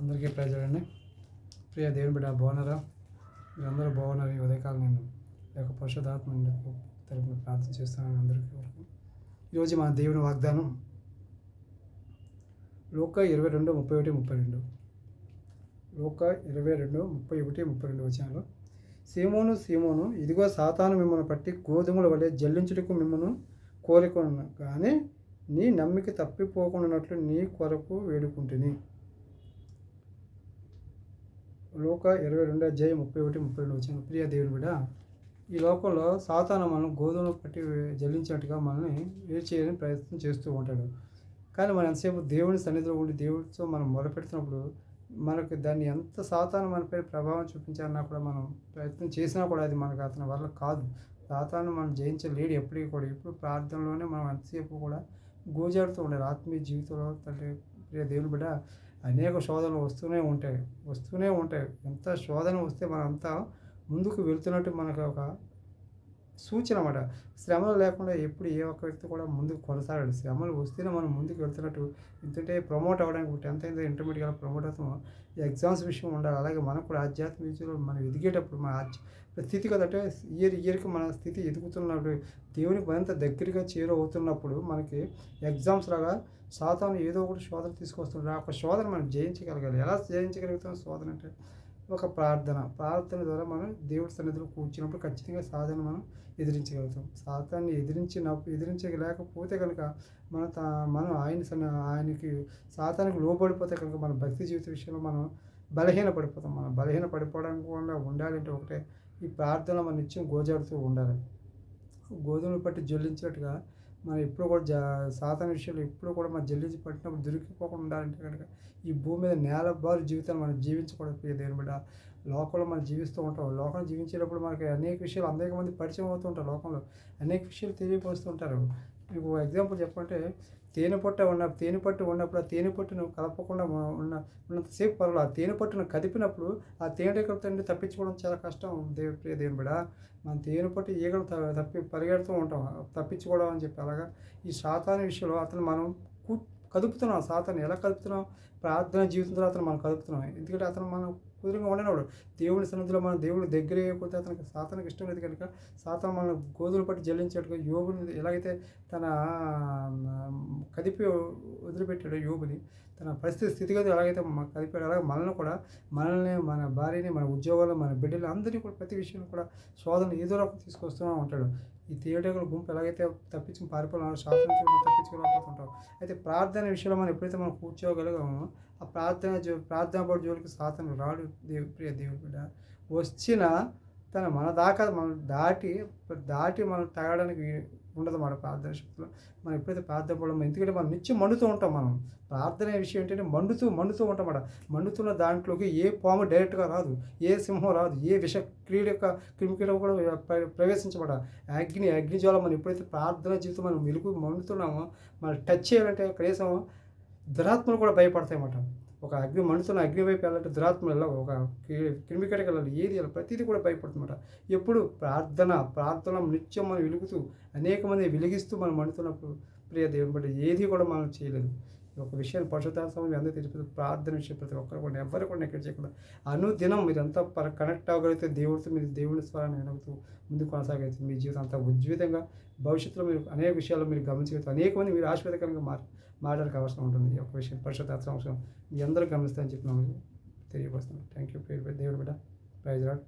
అందరికీ ప్రజలండి ప్రియ దేవుని బిడ్డ బాగున్నారా? మీరందరూ బాగున్నారు ఈ ఉదయకాలం నేను యొక్క పరిశుధాత్మ తరపున ప్రార్థన చేస్తున్నాను అందరికీ వరకు. ఈరోజు మన దేవుని వాగ్దానం లోక ఇరవై రెండు ముప్పై ఒకటి ముప్పై రెండు. లోక ఇరవై రెండు ముప్పై ఒకటి ముప్పై రెండు వచ్చినాలు సీమోను సీమోను ఇదిగో సాతాను మిమ్మల్ని పట్టి గోధుమల వలె జల్లించుటకు మిమ్మల్ని కోరుకున్నాను కానీ నీ నమ్మిక తప్పిపోకుండానట్లు నీ కొరకు వేడుకుంటుని. లోక ఇరవై రెండు అధ్యాయం ముప్పై ఒకటి ముప్పై రెండు వచ్చిన ప్రియ దేవుని బిడ్డ ఈ లోకంలో సాతాను మనం గోధుమలు పట్టి జల్లించినట్టుగా మనల్ని వేరు చేయని ప్రయత్నం చేస్తూ ఉంటాడు. కానీ మనం ఎంతసేపు దేవుని సన్నిధిలో ఉండి దేవుడితో మనం మొదలుపెడుతున్నప్పుడు మనకు దాన్ని ఎంత సాతాను మనపై ప్రభావం చూపించాలన్నా కూడా మనం ప్రయత్నం చేసినా కూడా అది మనకు అతని వల్ల కాదు. సాతాను మనం జయించలేడు ఎప్పటికీ కూడా. ఇప్పుడు ప్రార్థనలోనే మనం ఎంతసేపు కూడా గోజాడుతూ ఉండాలి. ఆత్మీయ జీవితంలో తండ్రి ప్రియ దేవుని బిడ్డ అనేక శోధనలు వస్తూనే ఉంటాయి వస్తూనే ఉంటాయి. ఎంత శోధన వస్తే మనం అంతా ముందుకు వెళ్తున్నట్టు మనకు ఒక సూచన అన్నమాట. శ్రమలు లేకుండా ఎప్పుడు ఏ ఒక్క వ్యక్తి కూడా ముందుకు కొనసాగాడు. శ్రమలు వస్తేనే మనం ముందుకు వెళ్తున్నట్టు ఎందుకంటే ప్రమోట్ అవ్వడానికి టెన్త్ అయితే ఇంటర్మీడియట్ ప్రమోట్ అవుతాం ఎగ్జామ్స్ విషయం ఉండాలి. అలాగే మనకు కూడా ఆధ్యాత్మిక విషయంలో మనం ఎదిగేటప్పుడు మన స్థితి కదంటే ఇయర్ ఇయర్కి మన స్థితి ఎదుగుతున్నప్పుడు దేవునికి మరింత దగ్గరగా చేరువవుతున్నప్పుడు మనకి ఎగ్జామ్స్ లాగా సాతాను ఏదో ఒకటి శోధన తీసుకొస్తుంటారు. ఆ ఒక శోధన మనం జయించగలగాలి. ఎలా జయించగలుగుతాం శోధన అంటే ఒక ప్రార్థన. ప్రార్థన ద్వారా మనం దేవుడి సన్నిధిలో కూర్చున్నప్పుడు ఖచ్చితంగా సాధన మనం ఎదిరించగలుగుతాం. సాతాన్ని ఎదిరించిన ఎదిరించలేకపోతే కనుక మన తా మనం ఆయన ఆయనకి సాతానికి లోబడిపోతే కనుక మన భక్తి జీవిత విషయంలో మనం బలహీన పడిపోతాం మనం బలహీన పడిపోవడానికి కూడా ఉండాలంటే ఒకటే ఈ ప్రార్థన మనం నిత్యం గోజాడుతూ ఉండాలి. గోధుమలు పట్టి జ్వలించినట్టుగా మనం ఎప్పుడు కూడా జా సాతాన విషయంలో ఎప్పుడు కూడా మన జల్లించి పట్టినప్పుడు దొరికిపోకుండా ఉండాలంటే కనుక ఈ భూమి మీద నేల బారు జీవితాన్ని మనం జీవించకూడదు దేని దేవుని బిడ్డ. లోకంలో మనం జీవిస్తూ ఉంటాం. లోకంలో జీవించేటప్పుడు మనకి అనేక విషయాలు అనేక మంది పరిచయం అవుతూ ఉంటారు లోకంలో. అనేక విషయాలు తెలియపరుస్తుంటారు మీకు ఎగ్జాంపుల్ చెప్పంటే తేనె పొట్ట ఉన్న తేనె పట్టు ఉన్నప్పుడు ఆ తేనె పట్టును కలపకుండా ఉన్న- ఉన్నంతసేపు పర్వాలేదు ఆ తేనె పట్టును కదిపినప్పుడు ఆ తేనెటీగల నుండి తప్పించుకోవడం చాలా కష్టం. దేవు ప్రియ దేవుని బిడ మనం తేనె పట్టు ఈగలు తప్పి పరిగెడుతూ ఉంటాం. తప్పించుకోవడం అని చెప్పి అలాగా. ఈ శాతాన్ని విషయంలో అతను మనం కు కదుపుతున్నాం. సాతాన్ని ఎలా కదుపుతున్నాం? ప్రార్థన జీవితంలో అతను మనం కదుపుతున్నాం. ఎందుకంటే అతను మనం కుదురుగా ఉండనివాడు దేవుని సన్నిధిలో మనం దేవుడి దగ్గర అయిపోతే అతనికి సాతానికి ఇష్టం లేదు కనుక సాతాను మనం గోధులు పట్టి జల్లించేట్టుగా యోగుని ఎలాగైతే తన కదిపి వదిలిపెట్టాడు యోగుని తన పరిస్థితి స్థితిగతి ఎలాగైతే కదిపాడు అలాగే మనల్ని కూడా మనల్ని మన భార్యని మన ఉద్యోగాలు మన బిడ్డలు అందరినీ కూడా ప్రతి విషయం కూడా శోధన ఏదో రకం తీసుకొస్తూనే ఉంటాడు. ఈ తేటగుల గుంపు ఎలాగైతే తప్పించుకుని పారిపోవాలో శాస్త్రం నుంచి అయితే ప్రార్థన విషయంలో మనం ఎప్పుడైతే మనం కూర్చోగలగామో ఆ ప్రార్థన జో ప్రార్థన పడి జోలికి సాతను రాడు దేవు ప్రియ దేవుడు బిడ్డ. వచ్చిన తన మన దాకా మనం దాటి దాటి మనం తాగడానికి ఉండదు మన ప్రార్థన శక్తిలో. మనం ఎప్పుడైతే ప్రార్థన పడమో ఎందుకంటే మనం నిత్యం మండుతూ ఉంటాం మనం. ప్రార్థన విషయం ఏంటంటే మండుతూ మండుతూ ఉంటాం అన్నమాట మండుతున్న దాంట్లోకి ఏ పాము డైరెక్ట్గా రాదు ఏ సింహం రాదు ఏ విష క్రీడ యొక్క క్రిమికీడ కూడా ప్రవేశించబడ. అగ్ని అగ్నిజ్వాల మనం ఎప్పుడైతే ప్రార్థన జీవితం మనం మెలుగు మండుతున్నామో మనం టచ్ చేయాలంటే కనీసం దురాత్మలు కూడా భయపడతాయి అన్నమాట ఒక అగ్ని మండుతున్న అగ్ని వైపు వెళ్ళాలంటే దురాత్మ వెళ్ళాలి ఒక క్రిమికడికి వెళ్ళాలి. ఏది వెళ్ళాలి? ప్రతిదీ కూడా భయపడుతుందన్నమాట. ఎప్పుడు ప్రార్థన ప్రార్థన నిత్యం మనం వెలుగుతూ అనేక మంది వెలిగిస్తూ మనం మండుతున్నప్పుడు ప్రియ దేవుని బట్టి ఏది కూడా మనం చేయలేదు ఒక విషయాన్ని పరిశుద్ధాల సమయం అందరూ తెలిపి ప్రార్థన విషయం ప్రతి ఒక్కరు కూడా ఎవరు కూడా ఎక్కడ చేయకుండా అనుదినం మీరు అంతా పర కనెక్ట్ అవ్వగలిగితే దేవుడితో మీరు దేవుని స్వరాన్ని వినవుతూ ముందు కొనసాగవచ్చు మీ జీవితం అంతా ఉజ్జితంగా భవిష్యత్తులో మీరు అనేక విషయాలు మీరు గమనించగలుగుతారు. అనేక మంది మీరు ఆశ్వాదకరంగా మార్ మాట్లాడక అవసరం ఉంటుంది. ఈ యొక్క విషయం పరిశుద్ధాత్మ అవసరం మీ అందరూ గమనిస్తారని చెప్పి నాకు తెలియపరుస్తున్నాను థ్యాంక్ యూ పేరు దేవుడు బిడ్డ. Praise lord